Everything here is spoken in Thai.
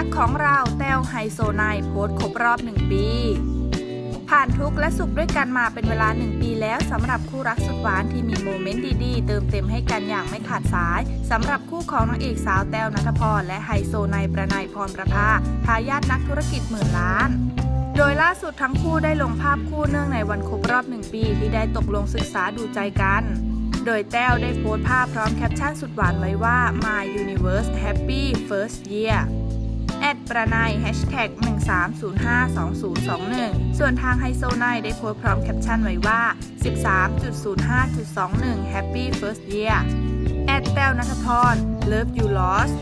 ักของเราแต้วไฮโซไนโพสครบรอบ 1 ปี ผ่านทุกและสุขด้วยกันมาเป็นเวลา 1 ปีแล้วสำหรับคู่รักสุดหวานที่มีโมเมนต์ดีๆ เติมเต็มให้กันอย่างไม่ขาดสายสำหรับคู่ของนางเอกสาวแต้วนัทพรและไฮโซไนประนายพรประภาทายาทนักธุรกิจหมื่นล้านโดยล่าสุดทั้งคู่ได้ลงภาพคู่เนื่องในวันครบรอบ1ปีที่ได้ตกลงศึกษาดูใจกัน โดยแต้วได้โพสต์ภาพพร้อมแคปชั่นสุดหวานไว้ว่า My Universe Happy First Year แอดประนายแฮชแท็ก13052021 ส่วนทางไฮโซไนได้โพสต์พร้อมแคปชั่นไว้ว่า 13.05.21 Happy First Year แอดแต้วนัทพร Love You Lost